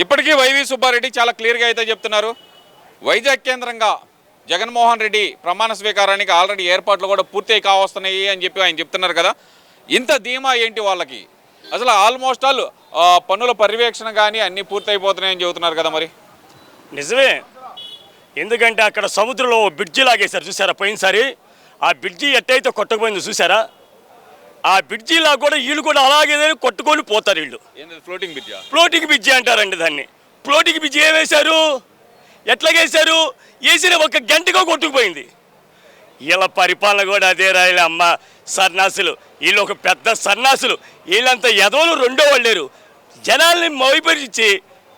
ఇప్పటికీ వైవి సుబ్బారెడ్డి చాలా క్లియర్గా అయితే చెప్తున్నారు. వైజాగ్ కేంద్రంగా జగన్మోహన్ రెడ్డి ప్రమాణ స్వీకారానికి ఆల్రెడీ ఏర్పాట్లు కూడా పూర్తి కావస్తున్నాయి అని చెప్పి ఆయన చెప్తున్నారు కదా. ఇంత ధీమా ఏంటి వాళ్ళకి? అసలు ఆల్మోస్ట్ ఆల్ పనుల పర్యవేక్షణ కానీ అన్నీ పూర్తయిపోతున్నాయని చెబుతున్నారు కదా మరి. నిజమే. ఎందుకంటే అక్కడ సముద్రంలో బ్రిడ్జి లాగేశారు చూసారా పోయినసారి ఆ బ్రిడ్జి ఎట్టయితే కొట్టకపోయిందో చూసారా ఆ బ్రిడ్జిలా కూడా వీళ్ళు కూడా అలాగే కొట్టుకొని పోతారు వీళ్ళు. ఫ్లోటింగ్ బ్రిడ్జా ఫ్లోటింగ్ బ్రిడ్జి అంటారండి దాన్ని. ఫ్లోటింగ్ బ్రిడ్జి ఏం వేశారు? ఎట్లా వేశారు? వేసిన ఒక గంటగా కొట్టుకుపోయింది. వీళ్ళ పరిపాలన కూడా అదే రాయలే అమ్మ. సన్నాసులు. వీళ్ళు ఒక పెద్ద సన్నాసులు. వీళ్ళంతా ఎదవలు రెండో వాళ్ళు లేరు. జనాల్ని మోయిపరిచి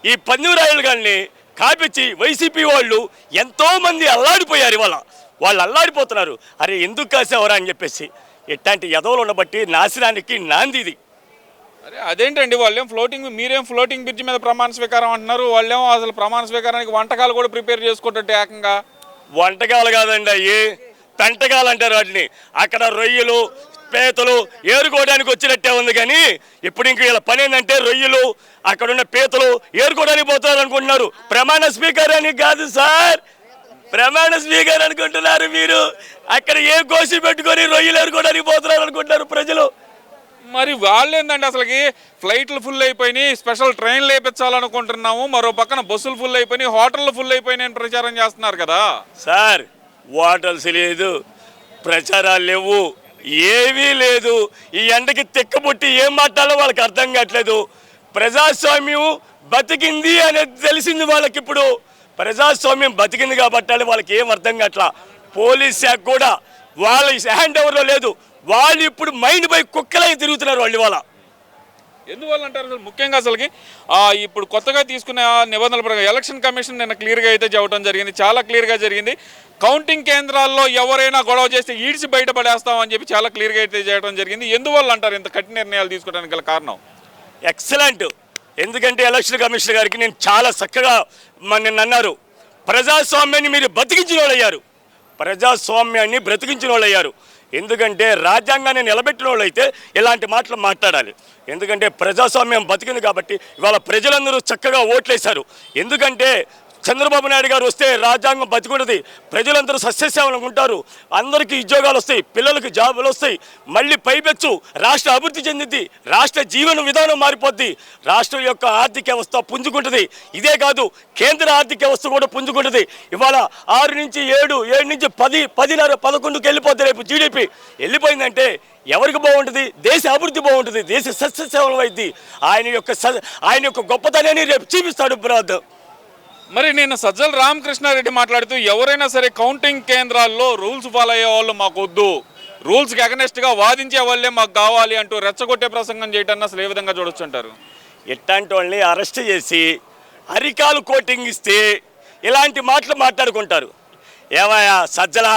ఈ పందిరాయలు గారిని కాపించి వైసీపీ వాళ్ళు ఎంతో మంది అల్లాడిపోయారు ఇవాళ. వాళ్ళు అల్లాడిపోతున్నారు. అరే ఎందుకు కాసేవరా అని చెప్పేసి. ఇట్లాంటి ఎదవలు ఉండబట్టి నాశనానికి నాంది ఇది. అరే అదేంటండి వాళ్ళేం ఫ్లోటింగ్ మీరేం ఫ్లోటింగ్ బ్రిడ్జ్ మీద ప్రమాణ స్వీకారం అంటున్నారు? వాళ్ళేమో అసలు ప్రమాణ స్వీకారానికి వంటకాలు కూడా ప్రిపేర్ చేసుకోవట్టు ఏకంగా. వంటకాలు కాదండి అయ్యి పెంటకాలు అంటారు వాటిని. అక్కడ రొయ్యలు పీతలు ఏరుకోవడానికి వచ్చినట్టే ఉంది కానీ ఇప్పుడు ఇంక వీళ్ళ పని ఏంటంటే రొయ్యలు అక్కడున్న పీతలు ఏరుకోవడానికి పోతారు అనుకుంటున్నారు. ప్రమాణ స్పీకర్ అని కాదు సార్. ప్రమాణ స్పీకర్ అనుకుంటున్నారు మీరు. అక్కడ ఏ కోసి పెట్టుకొని రొయ్యలు ఏరుకోవడానికి పోతున్నారు అనుకుంటున్నారు ప్రజలు. మరి వాళ్ళు ఏంటంటే అసలుకి? ఫ్లైట్లు ఫుల్ అయిపోయినాయి స్పెషల్ ట్రైన్లు వేయించాలనుకుంటున్నాము మరో పక్కన బస్సులు ఫుల్ అయిపోయినాయి హోటళ్ళు ఫుల్ అయిపోయినాయి అని ప్రచారం చేస్తున్నారు కదా? సార్ వాటర్స్ లేదు ప్రచారాలు లేవు ఏమీ లేదు. ఈ ఎండకి తిక్కబుట్టి ఏం మాట్లాడాలో వాళ్ళకి అర్థం కావట్లేదు. ప్రజాస్వామ్యం బతికింది అనేది తెలిసింది వాళ్ళకి ఇప్పుడు. ప్రజాస్వామ్యం బతికింది కాబట్టి వాళ్ళకి ఏం అర్థం కావట్లా పోలీస్ శాఖ కూడా వాళ్ళ హ్యాండ్ ఓవర్లో లేదు. వాళ్ళు ఇప్పుడు మైండ్ పై కుక్కలై తిరుగుతున్నారు వాళ్ళు ఇవాళ. ఎందువల్ల అంటారు అసలు? ముఖ్యంగా అసలుకి ఇప్పుడు కొత్తగా తీసుకున్న నిబంధనల ప్రకారం ఎలక్షన్ కమిషన్ నిన్న క్లియర్గా అయితే చెప్పడం జరిగింది. చాలా క్లియర్గా జరిగింది. కౌంటింగ్ కేంద్రాల్లో ఎవరైనా గొడవ చేస్తే ఈడ్చి బయటపడేస్తామని చెప్పి చాలా క్లియర్గా అయితే చేయడం జరిగింది. ఎందువల్ల అంటారు ఇంత కఠిన నిర్ణయాలు తీసుకోవడానికి గల కారణం? ఎక్సలెంట్ ఎందుకంటే ఎలక్షన్ కమిషనర్ గారికి నేను చాలా చక్కగా మ- నిన్న అన్నారు. ప్రజాస్వామ్యాన్ని మీరు బతికించిన వాళ్ళు అయ్యారు. ప్రజాస్వామ్యాన్ని బ్రతికించిన వాళ్ళు అయ్యారు. ఎందుకంటే రాజ్యాంగాన్ని నిలబెట్టిన వాళ్ళైతే ఇలాంటి మాటలు మాట్లాడాలి. ఎందుకంటే ప్రజాస్వామ్యం బతికింది కాబట్టి ఇవాళ ప్రజలందరూ చక్కగా ఓట్లేశారు. ఎందుకంటే చంద్రబాబు నాయుడు గారు వస్తే రాజ్యాంగం బతికుంటుంది ప్రజలందరూ సస్యసేవలు ఉంటారు. అందరికీ ఉద్యోగాలు వస్తాయి పిల్లలకి జాబులు వస్తాయి. మళ్ళీ పైపెచ్చు రాష్ట్ర అభివృద్ధి చెందింది రాష్ట్ర జీవన విధానం మారిపోద్ది. రాష్ట్రం యొక్క ఆర్థిక వ్యవస్థ పుంజుకుంటుంది. ఇదే కాదు కేంద్ర ఆర్థిక వ్యవస్థ కూడా పుంజుకుంటుంది. ఇవాళ ఆరు నుంచి ఏడు ఏడు నుంచి పది పదిన్నర పదకొండుకి వెళ్ళిపోద్ది రేపు జీడిపి. వెళ్ళిపోయిందంటే ఎవరికి బాగుంటుంది? దేశ అభివృద్ధి బాగుంటుంది. దేశ సస్యసేవలం అయింది ఆయన యొక్క ఆయన యొక్క గొప్పతనాన్ని రేపు చూపిస్తాడు బ్రాదర్. మరి నేను సజ్జల రామకృష్ణారెడ్డి మాట్లాడుతూ ఎవరైనా సరే కౌంటింగ్ కేంద్రాల్లో రూల్స్ ఫాలో అయ్యే వాళ్ళు మాకు వద్దు. రూల్స్కి అగనెస్ట్గా వాదించే వాళ్ళే మాకు కావాలి అంటూ రెచ్చగొట్టే ప్రసంగం చేయటాన్ని అసలు ఏ విధంగా చూడొచ్చుంటారు ఎట్లాంటి వాళ్ళని అరెస్ట్ చేసి అరికాలు కోటింగ్ ఇస్తే ఇలాంటి మాటలు మాట్లాడుకుంటారు. ఏమయ్యా సజ్జల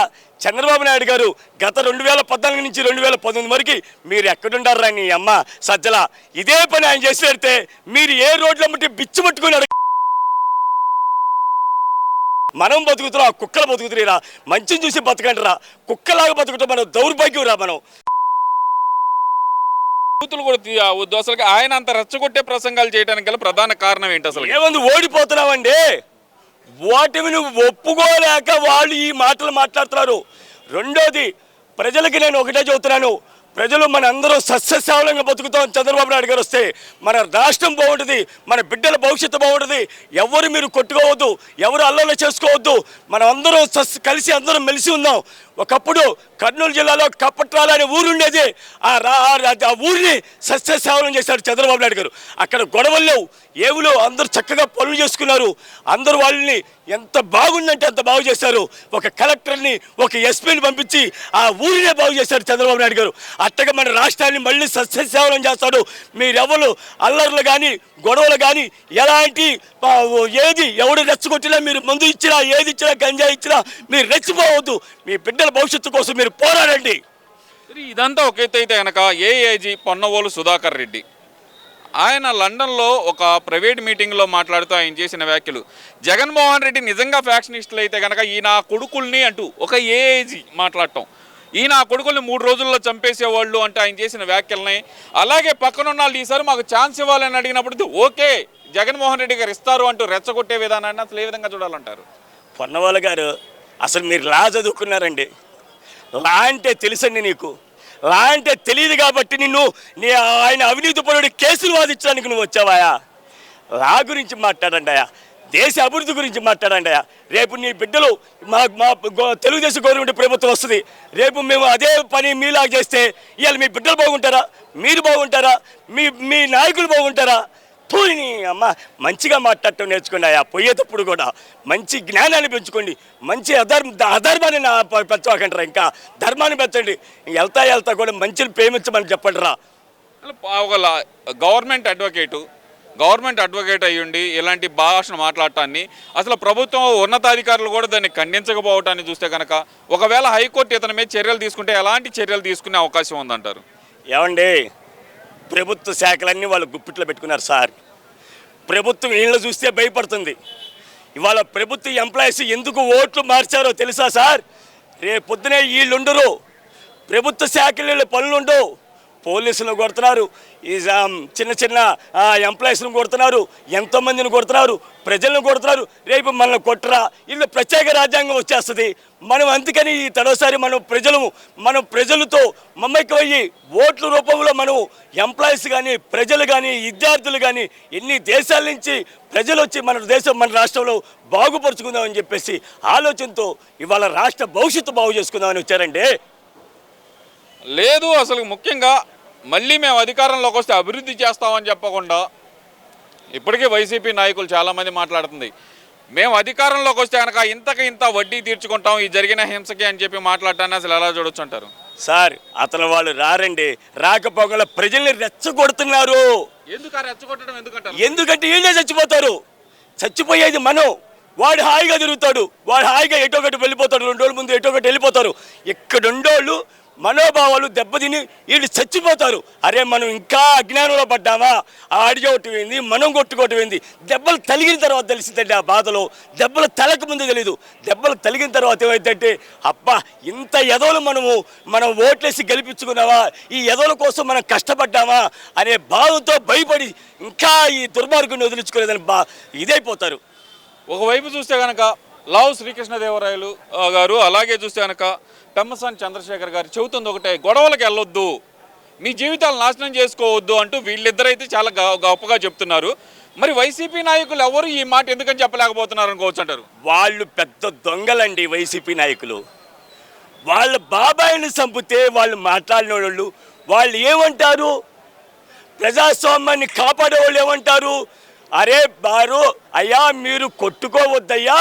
చంద్రబాబు నాయుడు గారు గత రెండు వేల పద్నాలుగు నుంచి రెండు వేల పంతొమ్మిది వరకు మీరు ఎక్కడుండారా నీ అమ్మ? సజ్జల ఇదే పని ఆయన చేసి పెడితే మీరు ఏ రోడ్ల మట్టి బిచ్చి పట్టుకుని అడగ- మనం బతుకుతున్నాం ఆ కుక్కలు బతుకుతున్నాయిరా. మంచిని చూసి బతకండిరా. కుక్కలాగా బతుకుతాం మనం దౌర్భాగ్యం రా మనం. బూతులు కూడా వద్దు. అసలు ఆయన అంత రెచ్చగొట్టే ప్రసంగాలు చేయడానికి గల ప్రధాన కారణం ఏంటి అసలు ఏమంది ఓడిపోతున్నామండి ఓటమిని ఒప్పుకోలేక వాళ్ళు ఈ మాటలు మాట్లాడుతున్నారు. రెండోది ప్రజలకి నేను ఒకటే చెబుతున్నాను. ప్రజలు మన అందరూ సస్యశ్యామలంగా బతుకుతాం చంద్రబాబు నాయుడు గారు వస్తే మన రాష్ట్రం బాగుంటుంది మన బిడ్డల భవిష్యత్తు బాగుంటుంది. ఎవరు మీరు కొట్టుకోవద్దు ఎవరు అల్లలు చేసుకోవద్దు. మనం అందరం సస్ కలిసి అందరం మెలిసి ఉందాం. ఒకప్పుడు కర్నూలు జిల్లాలో కప్పట్రాల అనే ఊరు ఉండేది. ఆ రా ఆ- ఆ ఊరిని సస్యశ్యామలం చేశారు చంద్రబాబు నాయుడు గారు. అక్కడ గొడవలు లేవు. ఏవులో అందరూ చక్కగా పనులు చేసుకున్నారు. అందరూ వాళ్ళని ఎంత బాగుందంటే అంత బాగు చేశారు. ఒక కలెక్టర్ని ఒక ఎస్పీని పంపించి ఆ ఊరినే బాగు చేశారు చంద్రబాబు నాయుడు గారు. అట్టగా మన రాష్ట్రాన్ని మళ్ళీ సస్యసేవనం చేస్తాడు. మీరెవరు అల్లర్లు కానీ గొడవలు కానీ ఎలాంటి ఏది ఎవడు రెచ్చగొట్టినా మీరు మందు ఇచ్చినా ఏది ఇచ్చినా గంజా ఇచ్చినా మీరు రెచ్చిపోవద్దు. మీ బిడ్డల భవిష్యత్తు కోసం మీరు పోరాడండి. ఇదంతా ఒక ఎత్తు అయితే కనుక ఏఏజీ పొన్నవోలు సుధాకర్ రెడ్డి. ఆయన లండన్లో ఒక ప్రైవేట్ మీటింగ్లో మాట్లాడుతూ ఆయన చేసిన వ్యాఖ్యలు. జగన్మోహన్ రెడ్డి నిజంగా ఫ్యాక్షనిస్టులు అయితే కనుక ఈ నా కొడుకుల్ని అంటూ ఒక ఏఏజీ మాట్లాడటం. ఈ నా కొడుకుల్ని మూడు రోజుల్లో చంపేసేవాళ్ళు అంటే ఆయన చేసిన వ్యాఖ్యలని. అలాగే పక్కనున్న వాళ్ళు ఈసారి మాకు ఛాన్స్ ఇవ్వాలని అడిగినప్పుడు ఓకే జగన్మోహన్ రెడ్డి గారు ఇస్తారు అంటూ రెచ్చగొట్టే విధానాన్ని అసలు ఏ విధంగా చూడాలంటారు? పొన్నవాళ్ళ గారు అసలు మీరు లా చదువుకున్నారండి. లా అంటే తెలుసండి నీకు. లా అంటే తెలియదు కాబట్టి నిన్ను నీ ఆయన అవినీతి పరుడి కేసులు వాదించడానికి నువ్వు వచ్చావాయా? లా గురించి మాట్లాడండి అయ్యా. దేశ అభివృద్ధి గురించి మాట్లాడండి అయ్యా. రేపు నీ బిడ్డలు మా మా గో- తెలుగుదేశం గవర్నమెంట్ ప్రభుత్వం వస్తుంది. రేపు మేము అదే పని మీలాగా చేస్తే ఇవాళ మీ బిడ్డలు బాగుంటారా? మీరు బాగుంటారా? మీ మీ నాయకులు బాగుంటారా? పోయి అమ్మ మంచిగా మాట్లాడటం నేర్చుకోండి ఆ పోయేటప్పుడు కూడా మంచి జ్ఞానాన్ని పెంచుకోండి. మంచి అధర్మ అధర్మాన్ని నా పెంచకంటారా ఇంకా. ధర్మాన్ని పెంచండి. వెళ్తా వెళ్తా కూడా మంచిని ప్రేమించమని చెప్పండి రా ఒక గవర్నమెంట్ అడ్వకేటు గవర్నమెంట్ అడ్వకేట్ అయ్యుండి ఇలాంటి భాషను మాట్లాడటాన్ని అసలు ప్రభుత్వం ఉన్నతాధికారులు కూడా దాన్ని ఖండించకపోవటాన్ని చూస్తే కనుక ఒకవేళ హైకోర్టు ఇతని మీద చర్యలు తీసుకుంటే ఎలాంటి చర్యలు తీసుకునే అవకాశం ఉందంటారు? ఏమండి ప్రభుత్వ శాఖలన్నీ వాళ్ళు గుప్పిట్లో పెట్టుకున్నారు సార్. ప్రభుత్వం వీళ్ళు చూస్తే భయపడుతుంది. ఇవాళ ప్రభుత్వ ఎంప్లాయీస్ ఎందుకు ఓట్లు మార్చారో తెలుసా సార్? రేపు పొద్దునే వీళ్ళుండరు. ప్రభుత్వ శాఖలు పనులుండవు. పోలీసులను కొడుతున్నారు. ఈ చిన్న చిన్న ఎంప్లాయీస్ను కొడుతున్నారు. ఎంతోమందిని కొడుతున్నారు. ప్రజలను కొడుతున్నారు. రేపు మనల్ని కొట్టరా. ఇల్లు ప్రత్యేక రాజ్యాంగం వచ్చేస్తుంది. మనం అందుకని ఈ తడోసారి మనం ప్రజలు మనం ప్రజలతో మమ్మకమయ్యి ఓట్ల రూపంలో మనం ఎంప్లాయీస్ కానీ ప్రజలు కానీ విద్యార్థులు కానీ ఎన్ని దేశాల నుంచి ప్రజలు వచ్చి మన దేశం మన రాష్ట్రంలో బాగుపరుచుకుందామని చెప్పేసి ఆలోచనతో ఇవాళ రాష్ట్ర భవిష్యత్తు బాగు చేసుకుందామని వచ్చారండి. లేదు అసలు ముఖ్యంగా మళ్ళీ మేము అధికారంలోకి వస్తే అభివృద్ధి చేస్తామని చెప్పకుండా ఇప్పటికే వైసీపీ నాయకులు చాలామంది మాట్లాడుతుంది. మేము అధికారంలోకి వస్తే కనుక ఇంతకు ఇంత వడ్డీ తీర్చుకుంటాం ఈ జరిగిన హింసకి అని చెప్పి మాట్లాడటాన్ని అసలు ఎలా చూడొచ్చు అంటారు? సార్ అతను వాళ్ళు రారండి. రాకపోగల ప్రజల్ని రెచ్చగొడుతున్నారు. ఎందుకు ఆ రెచ్చగొట్టడం ఎందుకంటారు? ఎందుకంటే వీళ్ళే చచ్చిపోతారు. చచ్చిపోయేది మనం. వాడు హాయిగా తిరుగుతాడు. వాడు హాయిగా ఎటో ఒకటి వెళ్ళిపోతాడు. రెండు రోజుల ముందు ఎటో ఒకటి వెళ్ళిపోతారు. ఇక్కడ ఉండోళ్ళు మనోభావాలు దెబ్బతిని వీళ్ళు చచ్చిపోతారు. అరే మనం ఇంకా అజ్ఞానంలో పడ్డామా? ఆ ఒకటి పోయింది మనం కొట్టుకోవటం ఏంది దెబ్బలు తలిగిన తర్వాత తెలిసిందండి ఆ బాధలో. దెబ్బలు తలకు ముందు తెలీదు. దెబ్బలు తలిగిన తర్వాత ఏమైందంటే అబ్బా ఇంత ఎదవలు మనము మనం ఓట్లేసి గెలిపించుకున్నావా ఈ ఎదవల కోసం మనం కష్టపడ్డామా? అనే బాధతో భయపడి ఇంకా ఈ దుర్మార్గుని వదిలించుకోలేదని బా ఇదైపోతారు. ఒకవైపు చూస్తే కనుక లావు శ్రీకృష్ణదేవరాయలు గారు అలాగే చూస్తే కనుక పెమ్మసాని చంద్రశేఖర్ గారు చెబుతుంది ఒకటే గొడవలకు వెళ్ళొద్దు మీ జీవితాలు నాశనం చేసుకోవద్దు అంటూ వీళ్ళిద్దరైతే చాలా గొప్పగా చెప్తున్నారు. మరి వైసీపీ నాయకులు ఎవరు ఈ మాట ఎందుకని చెప్పలేకపోతున్నారు అనుకోవచ్చు అంటారు? వాళ్ళు పెద్ద దొంగలండి వైసీపీ నాయకులు. వాళ్ళ బాబాయిని చంపితే వాళ్ళు మాట్లాడిన వాళ్ళు వాళ్ళు ఏమంటారు? ప్రజాస్వామ్యాన్ని కాపాడే వాళ్ళు ఏమంటారు? అరే బారు అయ్యా మీరు కొట్టుకోవద్దయ్యా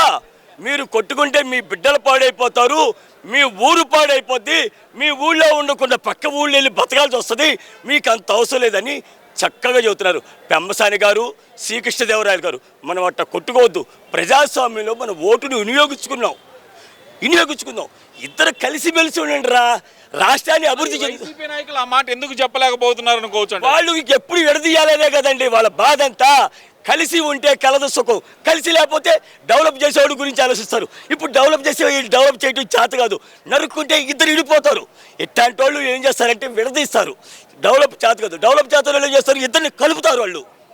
మీరు కొట్టుకుంటే మీ బిడ్డలు పాడైపోతారు మీ ఊరు పాడైపోద్ది మీ ఊళ్ళో ఉండకుండా పక్క ఊళ్ళో వెళ్ళి బతకాల్సి వస్తుంది మీకు అంత అవసరం లేదని చక్కగా చెబుతున్నారు. పెమ్మసాని గారు శ్రీకృష్ణదేవరాయలు గారు మనం అట్ట కొట్టుకోవద్దు. ప్రజాస్వామ్యంలో మన ఓటును వినియోగించుకున్నాం. వినియోగించుకుందాం ఇద్దరు కలిసిమెలిసి ఉండండి రా. రాష్ట్రాన్ని అభివృద్ధి చెంది నాయకులు ఆ మాట ఎందుకు చెప్పలేకపోతున్నారు అనుకోవచ్చు వాళ్ళు ఎప్పుడు విడదీయాలనే కదండి వాళ్ళ బాధ అంతా కలిసి ఉంటే కలదు సుఖం కలిసి లేకపోతే డెవలప్ చేసేవాడి గురించి ఆలోచిస్తారు. ఇప్పుడు డెవలప్ చేసే డెవలప్ చేయడం చేత కాదు. నరుక్కుంటే ఇద్దరు ఇడిపోతారు. ఇట్లాంటి వాళ్ళు ఏం చేస్తారంటే విడదీస్తారు. డెవలప్ చేత కాదు. డెవలప్ చేత వాళ్ళు ఏం చేస్తారు? ఇద్దరిని కలుపుతారు వాళ్ళు.